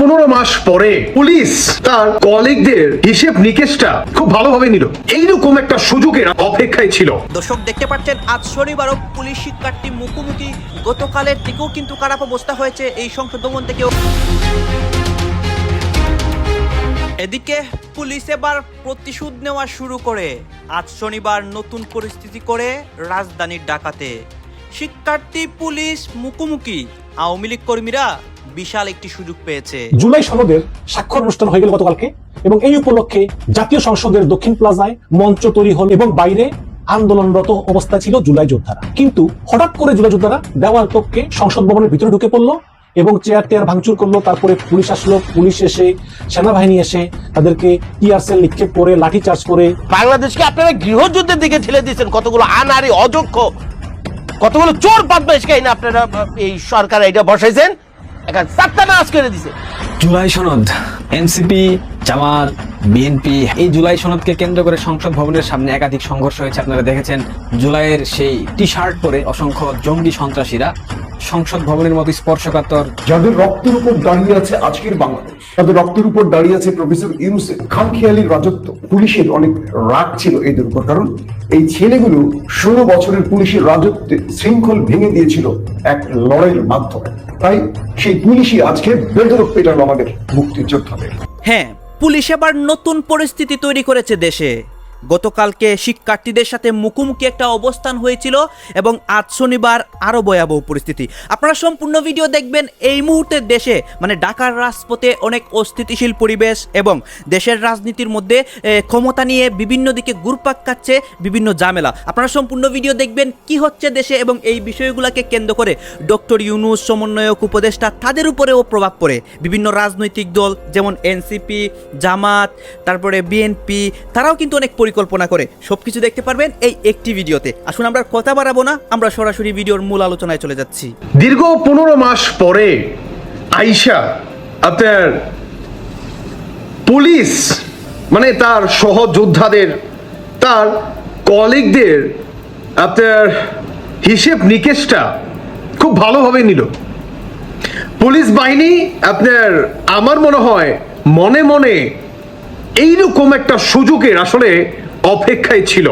পনেরো মাস পরে পুলিশ তার কলিগদের হিসেব নিকেশটা খুব ভালোভাবে নিল। এইরকম একটা সুযোগের অপেক্ষায় ছিল। দর্শক, দেখতে পাচ্ছেন, আজ শনিবারও পুলিশ শিক্ষার্থী মুখোমুখি। গতকালের দিকেও কিন্তু খারাপ অবস্থা হয়েছে এই ভবন থেকেও। এদিকে পুলিশ এবার প্রতিশোধ নেওয়া শুরু করে। আজ শনিবার নতুন পরিস্থিতি করে রাজধানীর ডাকাতে শিক্ষার্থী, পুলিশ মুখোমুখি। আওয়ামী লীগ কর্মীরা বিশাল একটি সুযোগ পেয়েছে। জুলাই সনদের স্বাক্ষর অনুষ্ঠান হয়ে গেল গতকালকে এবং এই উপলক্ষে জাতীয় সংসদের দক্ষিণ প্লাজায় মঞ্চ তৈরি হল এবং বাইরে আন্দোলনরত অবস্থা ছিল জুলাই যোদ্ধারা। কিন্তু হঠাৎ করে জুলাই যোদ্ধারা দেওয়াল টপকে সংসদ ভবনের ভিতরে ঢুকে পড়ল এবং চেয়ার টেয়ার ভাঙচুর করল তারপরে পুলিশ আসলো পুলিশ এসে সেনাবাহিনী এসে তাদেরকে টিয়ার সেল নিক্ষেপ করে লাঠি চার্জ করে বাংলাদেশকে আপনারা গৃহযুদ্ধের দিকে ঠেলে দিয়েছেন। কতগুলো আনারি অযোগ্য কতগুলো চোর এনে আপনারা এই সরকার এটা বসাইছেন? এখন চারটা নাচ করে দিছে। জুলাই সনদ, এনসিপি, জামাত, বিএনপি, এই জুলাই সনদকে কেন্দ্র করে সংসদ ভবনের সামনে একাধিক সংঘর্ষ হয়েছে। আপনারা দেখেছেন, জুলাইয়ের সেই টি শার্ট পরে অসংখ্য জঙ্গি সন্ত্রাসীরা সংসদ ভবনের মতো স্পর্শকাতর যাদের রক্তের উপর দাঁড়িয়ে আছে আজকের বাংলাদেশ তাদের রক্তের উপর দাঁড়িয়ে আছে প্রফেসর ইউনুসের খামখেয়ালির রাজত্ব, পুলিশের অনেক রাগ ছিল এই উপর, কারণ এই ছেলেগুলো ষোলো বছরের পুলিশের রাজত্বে শৃঙ্খল ভেঙে দিয়েছিল এক লড়াইয়ের মাধ্যমে। তাই সেই পুলিশই আজকে বেদরক পেটানো আমাদের মুক্তিযোদ্ধাদের। হ্যাঁ পুলিশ আবার নতুন পরিস্থিতি তৈরি করেছে দেশে। গতকালকে শিক্ষার্থীদের সাথে মুখোমুখি একটা অবস্থান হয়েছিল এবং আজ শনিবার আরও ভয়াবহ পরিস্থিতি। আপনারা সম্পূর্ণ ভিডিও দেখবেন এই মুহূর্তে দেশে মানে ঢাকার রাজপথে অনেক অস্থিতিশীল পরিবেশ এবং দেশের রাজনীতির মধ্যে ক্ষমতা নিয়ে বিভিন্ন দিকে ঘুরপাক খাচ্ছে বিভিন্ন ঝামেলা। আপনারা সম্পূর্ণ ভিডিও দেখবেন কি হচ্ছে দেশে এবং এই বিষয়গুলোকে কেন্দ্র করে ডক্টর ইউনুস, সমন্বয়ক, উপদেষ্টা তাদের উপরেও প্রভাব পড়ে। বিভিন্ন রাজনৈতিক দল যেমন এনসিপি, জামাত, তারপরে বিএনপি, তারাও কিন্তু অনেক পরিকল্পনা করে সবকিছু দেখতে পারবেন এই একটি ভিডিওতে। আসুন আমরা কথা বাড়াবো না, আমরা সরাসরি ভিডিওর মূল আলোচনায় চলে যাচ্ছি। দীর্ঘ পনেরো মাস পরে আইসা আপনার পুলিশ মানে তার সহযোদ্ধাদের, তার কলিগদের আপনার হিসেব নিকেশটা খুব ভালোভাবে নিল। পুলিশ বাহিনী, আপনার আমার মনে হয় মনে মনে এইরকম একটা সুযোগের আসলে অপেক্ষায় ছিল।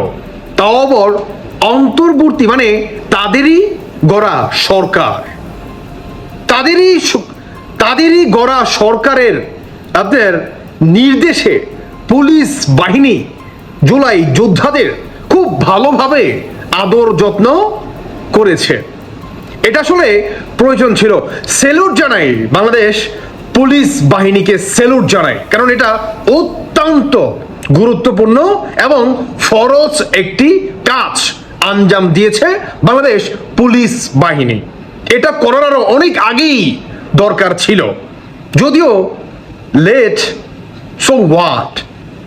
তাও আবার অন্তর্বর্তী মানে তাদেরই গড়া সরকার। তাদেরই তাদেরই গড়া সরকারের আপনার নির্দেশে পুলিশ বাহিনী জুলাই যোদ্ধাদের খুব ভালোভাবে আদর যত্ন করেছে। এটা আসলে প্রয়োজন ছিল। সেলুট জানাই, বাংলাদেশ পুলিশ বাহিনীকে সেলুট জানাই। কারণ এটা অত্যন্ত গুরুত্বপূর্ণ এবং ফরজ একটি কাজ আঞ্জাম দিয়েছে বাংলাদেশ পুলিশ বাহিনী। এটা করার অনেক আগেই দরকার ছিল। যদিও লেট সো হোয়াট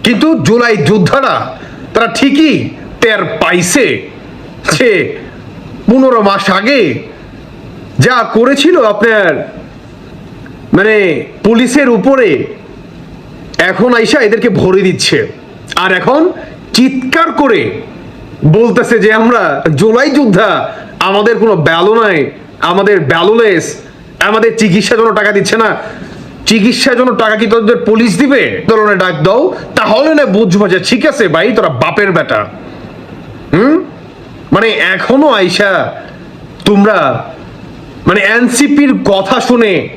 কিন্তু জুলাই যোদ্ধারা তারা ঠিকই টের পাইছে যে পনেরো মাস আগে যা করেছিল আপনার মানে পুলিশের উপরে এখন আইসা এদেরকে ভরে দিচ্ছে। আর এখন চিৎকার করে বলতেছে যে, আমরা জুলাই যোদ্ধা, আমাদের কোনো ব্যালো নাই, আমাদের ব্যালোলেস, আমাদের চিকিৎসার জন্য টাকা দিচ্ছে না। চিকিৎসার জন্য টাকা কি তোদের পুলিশ দিবে? দলনে ডাক দাও, তাহলে না বুঝব যে, ঠিক আছে ভাই, তোরা বাপের বেটা। হুম? মানে এখনও আইসা তোমরা মানে এনসিপির কথা শুনে,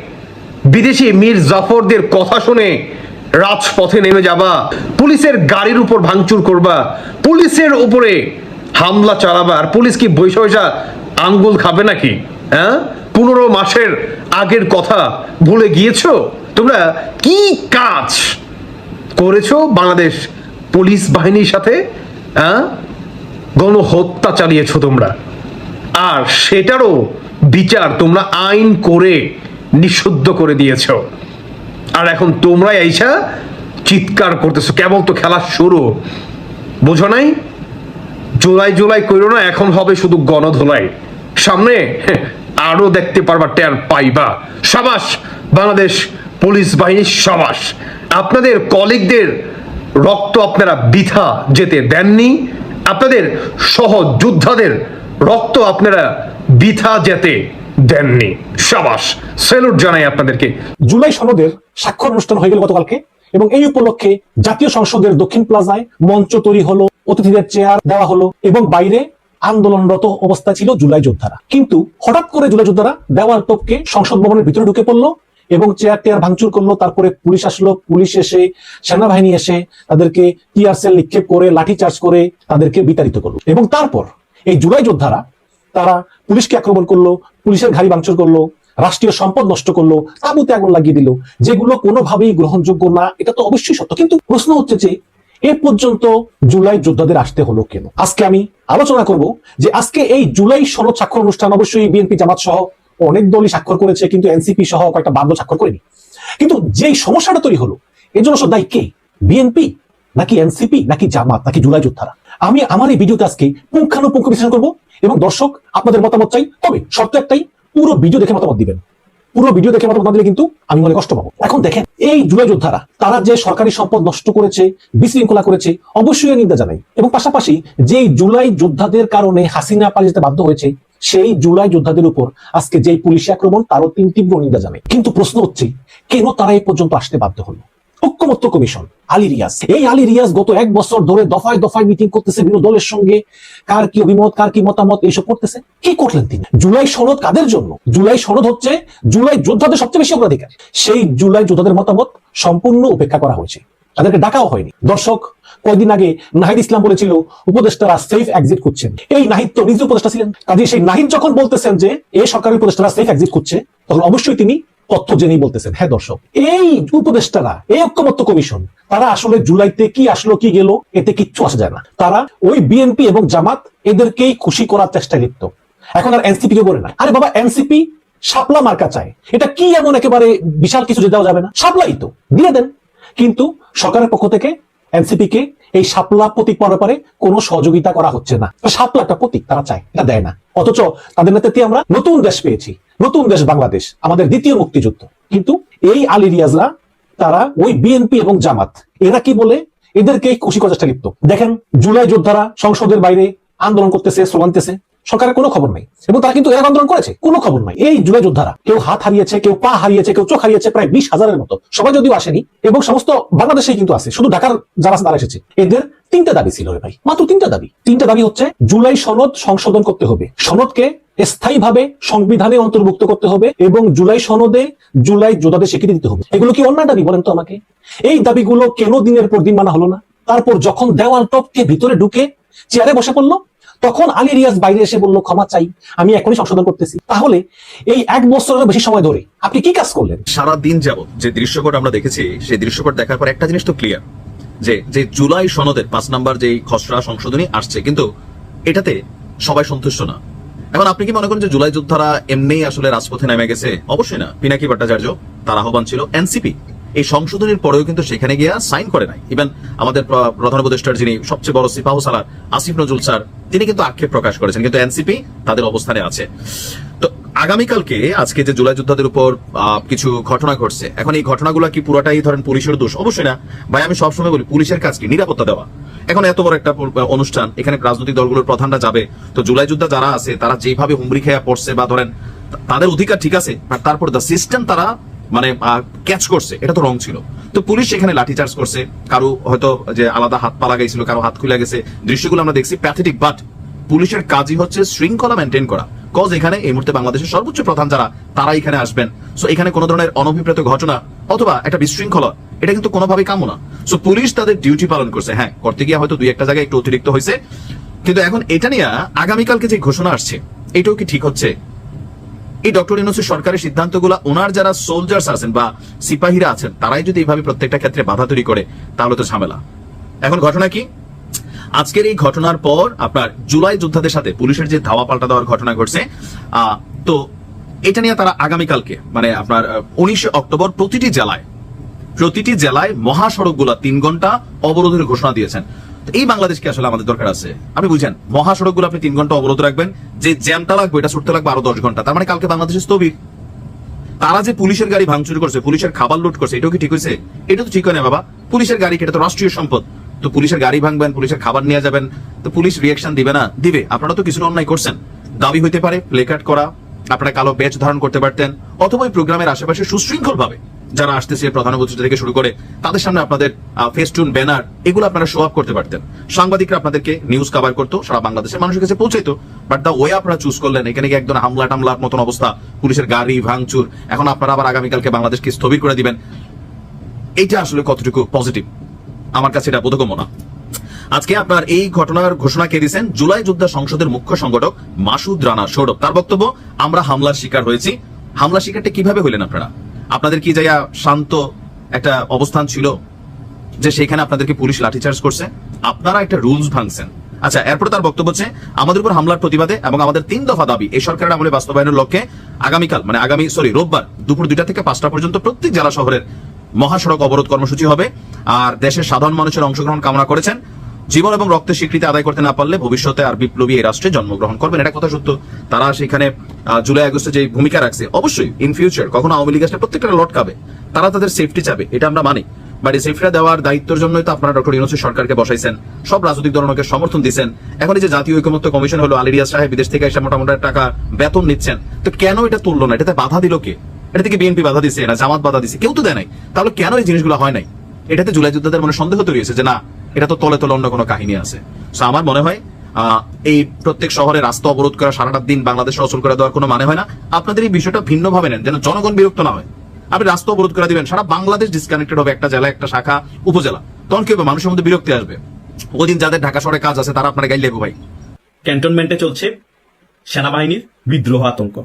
বিদেশি মীর জাফরদের কথা শুনে রাজপথে নেমে যাবা। পুলিশের গাড়ির উপর ভাঙচুর করবা। পুলিশের উপরে হামলা চালাবা। আর পুলিশ কি বৈশা বৈশা আঙ্গুল খাবে নাকি? হ্যাঁ? পনেরো মাসের আগের কথা ভুলে গিয়েছো? তোমরা কি কাজ করেছ বাংলাদেশ পুলিশ বাহিনীর সাথে? হ্যাঁ? গণহত্যা চালিয়েছো তোমরা। আর সেটারও বিচার তোমরা আইন করে নিষিদ্ধ করে দিয়েছ। আর এখন তোমরাই আইসা চিৎকার করতেছো। কেবল তো খেলা শুরু। বোঝো নাই? জোলাই জোলাই করো না, এখন হবে শুধু গণধোলাই। সামনে আরও দেখতে পারবা, টের পাইবা। সাবাস, বাংলাদেশ পুলিশ বাহিনীর সাবাস। আপনাদের কলিগদের রক্ত আপনারা বৃথা যেতে দেননি। আপনাদের সহযোদ্ধাদের রক্ত আপনারা বৃথা যেতে দেননি। সাবাস, সেলুট জানাই আপনাদেরকে। জুলাই সনদের স্বাক্ষর অনুষ্ঠান হয়ে গেল গতকালকে এবং এই উপলক্ষে জাতীয় সংসদের দক্ষিণ প্লাজায় মঞ্চ তৈরি হলো, অতিথিদের চেয়ার দেওয়া হলো এবং বাইরে আন্দোলনরত অবস্থা ছিল জুলাই যোদ্ধারা। কিন্তু হঠাৎ করে জুলাই যোদ্ধারা দেওয়াল টপকে সংসদ ভবনের ভিতরে ঢুকে পড়ল এবং চেয়ার টেয়ার ভাঙচুর করল, তারপরে পুলিশ আসলো, পুলিশ এসে, সেনাবাহিনী এসে তাদেরকে টিয়ার সেল নিক্ষেপ করে লাঠি চার্জ করে তাদেরকে বিতাড়িত করল। এবং তারপর এই জুলাই যোদ্ধারা তারা পুলিশকে আক্রমণ করল, পুলিশের গাড়ি ভাঙচুর করল, রাষ্ট্রীয় সম্পদ নষ্ট করল তাবুতে আগুন লাগিয়ে দিল। যেগুলো কোনোভাবেই গ্রহণযোগ্য না, এটা তো অবশ্যই সত্য। কিন্তু প্রশ্ন হচ্ছে যে, এ পর্যন্ত জুলাই যোদ্ধাদের আসতে হলো কেন? আজকে আমি আলোচনা করব যে আজকে এই জুলাই সনদ স্বাক্ষর অনুষ্ঠান, অবশ্যই বিএনপি জামাত সহ অনেক দলই স্বাক্ষর করেছে, কিন্তু এনসিপি সহ কয়েকটা দল স্বাক্ষর করেনি। কিন্তু যেই সমস্যাটা তৈরি হলো, এর জন্য সব দায়ী কে? বিএনপি? নাকি এনসিপি? নাকি জামাত? নাকি জুলাই যোদ্ধারা? আমি আমার এই ভিডিওতে আজকে পুঙ্খানুপুঙ্খ বিশ্লেষণ করব। এবং দর্শক, আপনাদের মতামত চাই, তবে শর্ত একটাই, পুরো ভিডিও দেখে মতামত দিবেন। পুরো ভিডিও দেখে মতামত দিলে কিন্তু আমি মনে কষ্ট পাবো। এখন দেখেন, এই জুলাই যোদ্ধারা, তারা যে সরকারি সম্পদ নষ্ট করেছে, বিশৃঙ্খলা করেছে, অবশ্যই নিন্দা জানাই। এবং পাশাপাশি যেই জুলাই যোদ্ধাদের কারণে হাসিনা পালিয়ে যেতে বাধ্য হয়েছে, সেই জুলাই যোদ্ধাদের উপর আজকে যেই পুলিশি আক্রমণ, তারও তিন তীব্র নিন্দা জানাই। কিন্তু প্রশ্ন হচ্ছে, কেন তারা এই পর্যন্ত আসতে বাধ্য হলো? ঐক্যমত্য কমিশন, আলী রিয়াজ। এই আলী রিয়াজ গত এক বছর ধরে দফায় দফায় মিটিং করতেছে বিভিন্ন দলের সঙ্গে। কার কি অভিমত, কার কি মতামত, এইসব করতেছে। কি করলেন তিনি? জুলাই সনদ কাদের জন্য? জুলাই সনদ হচ্ছে জুলাই যোদ্ধাদের সবচেয়ে বেশি অগ্রাধিকার। সেই জুলাই যোদ্ধাদের মতামত সম্পূর্ণ উপেক্ষা করা হয়েছে। তাদেরকে ডাকাও হয়নি। দর্শক, কয়েকদিন আগে নাহিদ ইসলাম বলেছিল, উপদেষ্টারা সেফ এক্সিট করছেন। এই নাহিদ তো নিজে উপদেষ্টা ছিলেন। কাজে সেই নাহিদ যখন বলতেছেন যে এই সরকারি উপদেষ্টারা সেফ এক্সিট করছে, তখন অবশ্যই তিনি তথ্য জেনেই বলতেছেন। হ্যাঁ দর্শক, এই উপদেষ্টারা, এই ঐক্যমত্য কমিশন, তারা আসলে জুলাইতে কি আসলো, কি গেল, এতে কিচ্ছু আসা যায় না। তারা ওই বিএনপি এবং জামাত এদেরকেই খুশি করার চেষ্টায় লিপ্ত। এখন আর এনসিপি কে বলে না। আরে বাবা, এনসিপি সাপলা মার্কা চায়। এটা কি এমন একেবারে বিশাল কিছু যে দেওয়া যাবে না? সাপলাই তো, দিয়ে দেন। কিন্তু সরকারের পক্ষ থেকে এনসিপি কে এই শাপলা প্রতীক পাওয়ার ব্যাপারে কোনো সহযোগিতা করা হচ্ছে না। শাপলা একটা প্রতীক, তারা চায়, এটা দেয় না। অথচ তাদের নেতৃত্বে আমরা নতুন দেশ পেয়েছি, নতুন দেশ বাংলাদেশ, আমাদের দ্বিতীয় মুক্তিযুদ্ধ। কিন্তু এই আলী রিয়াজরা, তারা ওই বিএনপি এবং জামাত, এরা কি বলে? এদেরকে খুশি করার চেষ্টা লিপ্ত। দেখেন, জুলাই যোদ্ধারা সংসদের বাইরে আন্দোলন করতেছে, স্লোগান দিতেছে। সরকারের কোনো খবর নাই। এবং তারা কিন্তু এর আন্দোলন করেছে। কোনো খবর নাই। এই জুলাই যোদ্ধারা কেউ হাত হারিয়েছে, কেউ পা হারিয়েছে, কেউ চোখ হারিয়েছে প্রায় বিশ হাজারের মতো। সবাই যদিও আসেনি এবং সমস্ত বাংলাদেশেই কিন্তু আছে। শুধু ঢাকার যারা তারা এসেছে। এদের তিনটা দাবি ছিল ভাই। মাত্র তিনটা দাবি। তিনটা দাবি হচ্ছে জুলাই সনদ সংশোধন করতে হবে। সনদকে স্থায়ীভাবে সংবিধানে অন্তর্ভুক্ত করতে হবে এবং জুলাই সনদে জুলাই যোদ্ধাদের স্বীকৃতি দিতে হবে। এগুলো কি অন্য দাবি বলেন তো আমাকে? এই দাবিগুলো কেন দিনের পর দিন মানা হলো না? তারপর যখন দেওয়াল টপকে ভিতরে ঢুকে চেয়ারে বসে পড়ল তখন আলী রিয়াজ বাইরে এসে বলল, ক্ষমা চাই, আমি এখনই সংশোধন করতেছি। তাহলে এই এক বছরের বেশি সময় ধরে আপনি কি কাজ করলেন? সারা দিন যাবত যে দৃশ্যপট আমরা দেখেছি, সেই দৃশ্যপট দেখার পর একটা জিনিস তো ক্লিয়ার যে যে জুলাই সনদের পাঁচ নাম্বার যে খসড়া সংশোধনী আসছে, কিন্তু এটাতে সবাই সন্তুষ্ট না। এখন আপনি কি মনে করেন যে জুলাই যোদ্ধারা এমনি আসলে রাজপথে নেমে গেছে? অবশ্যই না। পিনাকি ভট্টাচার্য, তার আহ্বান ছিল এনসিপি। এই সংশোধনীর পরেও কিন্তু সেখানে গিয়া সাইন করে নাই। ইভেন আমাদের প্রধান উপদেষ্টার যিনি সবচেয়ে বড় সিপাহ সালার আসিফ নজরুল স্যার, তিনি কিন্তু আক্ষেপ প্রকাশ করেছেন। কিন্তু এনসিপি তাদের অবস্থানে আছে। তো আগামীকালকে আজকে যে জুলাই যোদ্ধাদের উপর কিছু ঘটনা ঘটছে, এখন এই ঘটনাগুলো কি পুরোটাই ধরেন পুলিশের দোষ? অবশ্যই না। ভাই, আমি সবসময় বলি, পুলিশের কাজ কি? নিরাপত্তা দেওয়া। এখন এত বড় একটা অনুষ্ঠান, এখানে রাজনৈতিক দলগুলোর প্রধানরা যাবে। তো জুলাই যোদ্ধা যারা আছে, তারা যেভাবে হুমড়ি খেয়া পড়ছে বা ধরেন, তাদের অধিকার ঠিক আছে তারপর দ্য সিস্টেম তারা মানে ক্যাচ করছে। এটা তো রং ছিল। তো পুলিশ সেখানে লাঠিচার্জ করছে। কারও হয়তো যে আলাদা হাত পা লাগাইছিল, কারও হাত খুলে গেছে। দৃশ্যগুলো আমরা দেখছি প্যাথেটিক বাট পুলিশের কাজই হচ্ছে শৃঙ্খলা মেনটেন করা। কজ এখানে এই মুহূর্তে বাংলাদেশের সর্বোচ্চ প্রধান যারা তারা এখানে আসবেন। সো এখানে কোনো ধরনের অনভিপ্রেত ঘটনা অথবা একটা বিশৃঙ্খলা, এটা কিন্তু কোনোভাবেই কাম্য না। সো পুলিশ তাদের ডিউটি পালন করছে। হ্যাঁ করতে গিয়ে হয়তো দুই একটা জায়গায় একটু অতিরিক্ত হয়েছে। কিন্তু এখন এটা নিয়ে আগামীকালকে যে ঘোষণা আসছে, এটাও কি ঠিক হচ্ছে? এই ডক্টর ইউনুসের সরকারের সিদ্ধান্তগুলো ওনার যারা সোলজার্স আছেন বা সিপাহীরা আছেন, তারাই যদি এইভাবে প্রত্যেকটা ক্ষেত্রে বাধা তৈরি করে, তাহলে তো ঝামেলা। এখন ঘটনা কি? আজকের এই ঘটনার পর আপনার জুলাই যোদ্ধাদের সাথে পুলিশের যে ধাওয়া পাল্টা দেওয়ার ঘটনা ঘটছে তো এটা নিয়ে তারা আগামীকালকে মানে আপনার উনিশে অক্টোবর প্রতিটি জেলায় প্রতিটি জেলায় মহাসড়কগুলো তিন ঘণ্টা অবরোধের ঘোষণা দিয়েছেন। এই বাংলাদেশ কি আসলে আমাদের দরকার আছে? আপনি বুঝেন, মহাসড়কগুলো আপনি তিন ঘণ্টা অবরোধ রাখবেন, যে জ্যামটা লাগবে, এটা ছুটতে লাগবে আরও দশ ঘণ্টা। তার মানে কালকে বাংলাদেশের স্থবির। তারা যে পুলিশের গাড়ি ভাঙচুর করছে, পুলিশের খাবার লুট করছে, এটাও কি ঠিক হয়েছে? এটা তো ঠিক হয় না বাবা। পুলিশের গাড়ি এটা তো রাষ্ট্রীয় সম্পদ। তো পুলিশের গাড়ি ভাঙবেন, পুলিশের খাবার নিয়ে যাবেন, তো পুলিশ রিয়াকশন দিবে না? দিবে। আপনারা তো কিছু অন্যায় করছেন। দাবি হইতে পারে প্লেকার্ড করা, আপনারা কালো ব্যাচ ধারণ করতে পারতেন, অথবা ওই প্রোগ্রামের আশেপাশে সুশৃঙ্খল ভাবে যারা আসতেছে প্রধান উপস্থিত থেকে শুরু করে, তাদের সামনে আপনাদের ফেস্টুন, ব্যানার, এগুলো আপনারা শো আপ করতে পারতেন। সাংবাদিকরা আপনাদেরকে নিউজ কভার করতো, সারা বাংলাদেশের মানুষের কাছে পৌঁছাইতো। বাট দা ওয়ে আপনারা চুজ করলেন, এখানে গিয়ে একদম হামলা টামলার মতন অবস্থা, পুলিশের গাড়ি, ভাঙচুর, এখন আপনারা আবার আগামীকালকে বাংলাদেশকে স্থবির করে দিবেন। এইটা আসলে কতটুকু পজিটিভ আমার কাছে এটা বোধগম্য না। আজকে আপনার এই ঘটনার ঘোষণা কে দিয়েছেন? জুলাই যোদ্ধা সংসদের মুখ্য সংগঠক মাসুদ রানা সৌরভ। তার বক্তব্য, আমরা হামলার শিকার হয়েছি। হামলা শিকারটা কীভাবে হইলেন আপনারা? আপনাদের কি যাইয়া শান্ত একটা অবস্থান ছিল যে সেখানে আপনাদেরকে পুলিশ লাঠিচার্জ করছে? আপনারা একটা রুলস ভাঙছেন। আচ্ছা এরপর তার বক্তব্য হচ্ছে, আমাদের উপর হামলার প্রতিবাদে এবং আমাদের তিন দফা দাবি এই সরকারের আমলে বাস্তবায়নের লক্ষ্যে আগামীকাল মানে আগামী সরি রোববার দুপুর দুইটা থেকে পাঁচটা পর্যন্ত প্রত্যেক জেলা শহরের মহাসড়ক অবরোধ কর্মসূচি হবে। আর দেশের সাধারণ মানুষের অংশগ্রহণ কামনা করেছেন। জীবন এবং রক্তের স্বীকৃতি আদায় করতে না পারলে ভবিষ্যতে আর বিপ্লবী এই রাষ্ট্রে জন্মগ্রহণ করবেন। এটা কথা সত্য। তারা সেখানে জুলাই, আগস্টে যে ভূমিকা রাখছে, অবশ্যই ইন ফিউচার কখনো আওয়ামী লীগ আসলে প্রত্যেকটা লট খাবে তারা তাদের সেফটি চাবে, এটা আমরা মানি। বাট এই সেফটিটা দেওয়ার দায়িত্বের জন্যই তো আপনারা ডক্টর ইউনুসের সরকারকে বসাইছেন। সব রাজনৈতিক দলকে সমর্থন দিচ্ছেন এখন এই যে জাতীয় ঐকমত্য কমিশন হলো আলিরিয়া সাহেব বিদেশ থেকে এসে মোটামুটি টাকা বেতন নিচ্ছেন। তো কেন এটা তুললো না? এটাতে বাধা দিল কে? এটা থেকে বিএনপি বাধা দিছে, না জামাত বাধা দিছে, কেউ তো দেয় নাই। তাহলে কেন এই জিনিসগুলো হয় নাই? এটাতে জুলাই যোদ্ধাদের মনে সন্দেহ তৈরি হয়েছে যে না এটা তো তলে তলে অন্য কোনো কাহিনী আছে। So, আমার মনে হয় এই প্রত্যেক শহরে রাস্তা অবরোধ করা, সারাটা দিন বাংলাদেশে অচল করে দেওয়ার কোনো মানে হয় না। আপনাদের এই বিষয়টা ভিন্ন ভাবে নেন, যেন জনগণ বিরক্ত না হয়। আপনি রাস্তা অবরোধ করে দিবেন, সারা বাংলাদেশ ডিসকানেক্টেড হবে একটা জেলা, একটা শাখা, উপজেলা। তখন কি হবে? মানুষের মধ্যে বিরক্তি আসবে। ওদিন যাদের ঢাকা শহরে কাজ আছে, তারা আপনার গাইল ভাই। ক্যান্টনমেন্টে চলছে সেনাবাহিনীর বিদ্রোহ আতঙ্ক।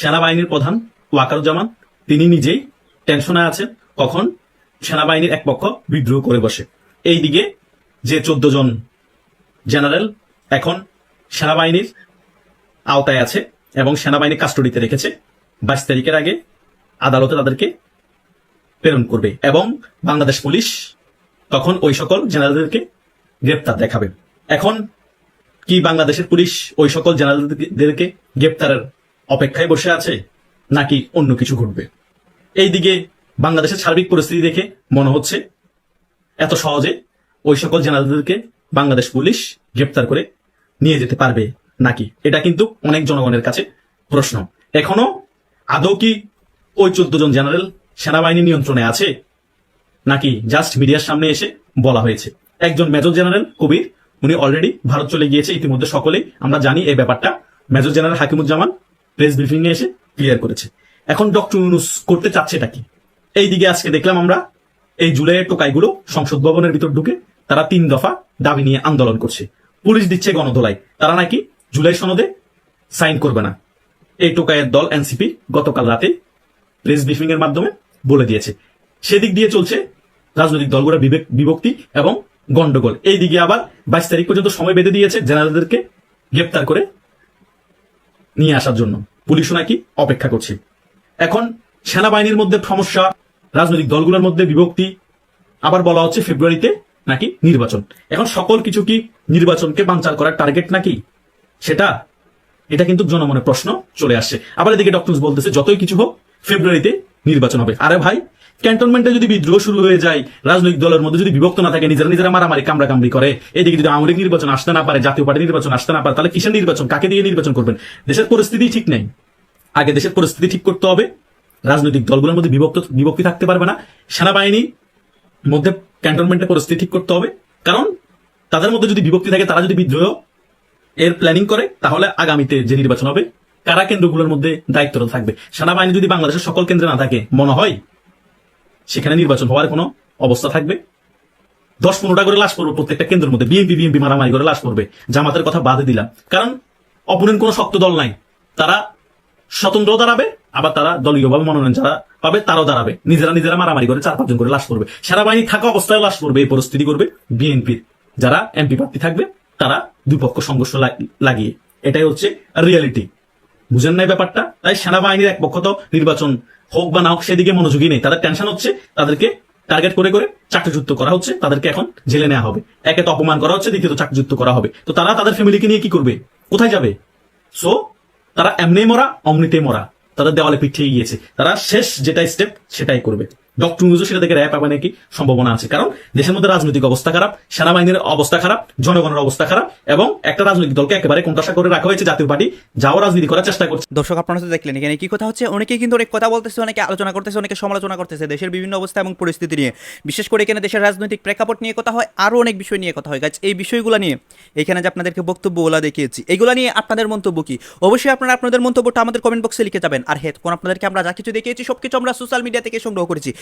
সেনাবাহিনীর প্রধান ওয়াকারুজ্জামান, তিনি নিজেই টেনশনে আছেন কখন সেনাবাহিনীর এক পক্ষ বিদ্রোহ করে বসে। এইদিকে যে চোদ্দ জন জেনারেল এখন সেনাবাহিনীর আওতায় আছে এবং সেনাবাহিনী কাস্টডিতে রেখেছে। বাইশ তারিখের আগে আদালতে তাদেরকে প্রেরণ করবে এবং বাংলাদেশ পুলিশ তখন ওই সকল জেনারেলদেরকে গ্রেপ্তার দেখাবে। এখন কি বাংলাদেশের পুলিশ ওই সকল জেনারেলদেরকে গ্রেপ্তারের অপেক্ষায় বসে আছে নাকি অন্য কিছু ঘটবে? এইদিকে বাংলাদেশের সার্বিক পরিস্থিতি দেখে মনে হচ্ছে এত সহজে ওই সকল জেনারেলদেরকে বাংলাদেশ পুলিশ গ্রেপ্তার করে নিয়ে যেতে পারবে নাকি? এটা কিন্তু অনেক জনগণের কাছে প্রশ্ন। এখনও আদৌ কি ওই চোদ্দ জন জেনারেল সেনাবাহিনী নিয়ন্ত্রণে আছে? নাকি জাস্ট মিডিয়ার সামনে এসে বলা হয়েছে? একজন মেজর জেনারেল কবির, উনি অলরেডি ভারত চলে গিয়েছে, ইতিমধ্যে সকলেই আমরা জানি এই ব্যাপারটা। Major general Hakimuzzaman press briefing এ এসে ক্লিয়ার করেছে। এখন ডক্টর ইউনুস করতে চাচ্ছে এটা কি? এইদিকে আজকে দেখলাম আমরা, এই জুলাইয়ের টোকাইগুলো সংসদ ভবনের ভিতর ঢুকে তারা তিন দফা দাবি নিয়ে আন্দোলন করছে। পুলিশ দিচ্ছে গণদোলাই তারা নাকি জুলাই সনদে সাইন করবে না। এই টোকায়ের দল এনসিপি গতকাল রাতে প্রেস ব্রিফিং এর মাধ্যমে বলে দিয়েছে। সেদিক দিয়ে চলছে রাজনৈতিক দলগুলোর বিবেক, বিভক্তি এবং গন্ডগোল। এই দিকে আবার বাইশ তারিখ পর্যন্ত সময় বেঁধে দিয়েছে জেনারেলদেরকে গ্রেপ্তার করে নিয়ে আসার জন্য। পুলিশও নাকি অপেক্ষা করছে। এখন সেনাবাহিনীর মধ্যে সমস্যা, রাজনৈতিক দলগুলোর মধ্যে বিভক্তি। আবার বলা হচ্ছে ফেব্রুয়ারিতে নাকি নির্বাচন? এখন সকল কিছু কি নির্বাচনকে বানচাল করার টার্গেট নাকি? সেটা, এটা কিন্তু জনমনে প্রশ্ন চলে আসছে। আবার এদিকে ডক্টর বলতেছে, যতই কিছু হোক ফেব্রুয়ারিতে নির্বাচন হবে। আরে ভাই ক্যান্টনমেন্টে যদি বিদ্রোহ শুরু হয়ে যায়, রাজনৈতিক দলের মধ্যে যদি বিভক্ত না থাকে, নিজেরা নিজেরা মারামারি কামড়া কামড়ি করে, এদিকে যদি আওয়ামী লীগ নির্বাচন আসতে না পারে, জাতীয় পার্টি নির্বাচন আসতে না পারে, তাহলে কিসের নির্বাচন? কাকে দিয়ে নির্বাচন করবেন? দেশের পরিস্থিতি ঠিক নেই। আগে দেশের পরিস্থিতি ঠিক করতে হবে। রাজনৈতিক দলগুলোর মধ্যে বিভক্ত, বিভক্তি থাকতে পারবে না। সেনাবাহিনী মধ্যে ক্যান্টনমেন্টের পরিস্থিতি ঠিক করতে হবে। কারণ তাদের মধ্যে যদি বিভক্তি থাকে, তারা যদি বিদ্রোহ এর প্ল্যানিং করে, তাহলে আগামীতে যে নির্বাচন হবে, কারা কেন্দ্রগুলোর মধ্যে দায়িত্বরত থাকবে? সেনাবাহিনী যদি বাংলাদেশের সকল কেন্দ্রে না থাকে, মনে হয় সেখানে নির্বাচন হওয়ার কোনো অবস্থা থাকবে। দশ পনেরোটা করে লাশ পড়বে, প্রত্যেকটা কেন্দ্রের মধ্যে। বিএনপি বিএনপি মারামারি করে লাশ পড়বে। জামাতের কথা বাদে দিলাম। কারণ অপোনেন্ট কোনো শক্ত দল নাই। তারা স্বতন্ত্র দাঁড়াবে। আবার তারা দলীয়ভাবে মনোনয়ন যারা পাবে, তারাও দাঁড়াবে। নিজেরা নিজেরা মারামারি করে চার পাঁচজন করে লাশ পড়বে। সেনাবাহিনী থাকা অবস্থায় লাশ করবে এই পরিস্থিতি করবে বিএনপির। যারা এমপি প্রার্থী থাকবে, তারা দুই পক্ষ সংঘর্ষ লাগ- লাগিয়ে। এটাই হচ্ছে রিয়ালিটি বুঝেন নাই ব্যাপারটা? তাই সেনাবাহিনীর এক পক্ষ তো নির্বাচন হোক বা না হোক, সেদিকে মনোযোগী নেই। তাদের টেনশন হচ্ছে, তাদেরকে টার্গেট করে করে চাকরিযুক্ত করা হচ্ছে, তাদেরকে এখন জেলে নেওয়া হবে। একে তো অপমান করা হচ্ছে, দ্বিতীয়ত চাকরিযুক্ত করা হবে। তো তারা তাদের ফ্যামিলিকে নিয়ে কি করবে? কোথায় যাবে? সো তারা এমনি মরা অমনিতে মরা। তাদের দেওয়ালে পিঠিয়ে গিয়েছে। তারা শেষ যেটা স্টেপ সেটাই করবে। ডক্টর নিউজও সেটা থেকে র্যাপ পাবে নাকি? সম্ভাবনা আছে। কারণ দেশের মধ্যে রাজনৈতিক অবস্থা খারাপ, সেনাবাহিনীর অবস্থা খারাপ, জনগণের অবস্থা খারাপ, এবং একটা রাজনৈতিক দলকে একেবারে কোনটাশা করে রাখা হয়েছে, জাতীয় পার্টি যাও রাজনীতি করার চেষ্টা করছে। দর্শক, আপনারা তো দেখলেন, এখানে কি কথা হচ্ছে? অনেকে কিন্তু অনেক কথা বলতেছে, অনেকে আলোচনা করতেছে, অনেকে সমালোচনা করতেছে। দেশের বিভিন্ন অবস্থা এবং পরিস্থিতি নিয়ে। বিশেষ করে এখানে দেশের রাজনৈতিক প্রেক্ষাপট নিয়ে কথা হয়, আরও অনেক বিষয় নিয়ে কথা হয়। গাছ এই বিষয়গুলো নিয়ে এখানে যে আপনাদেরকে বক্তব্যগুলো দেখিয়েছি, এগুলো নিয়ে আপনাদের মন্তব্য কি? অবশ্যই আপনারা আপনাদের মন্তব্যটা আমাদের কমেন্ট বক্সে লিখে যাবেন। আর হ্যাঁ কোন আপনাদেরকে আমরা যা কিছু দেখিয়েছি সব কিছু আমরা সোশ্যাল মিডিয়া থেকে সংগ্রহ করেছি।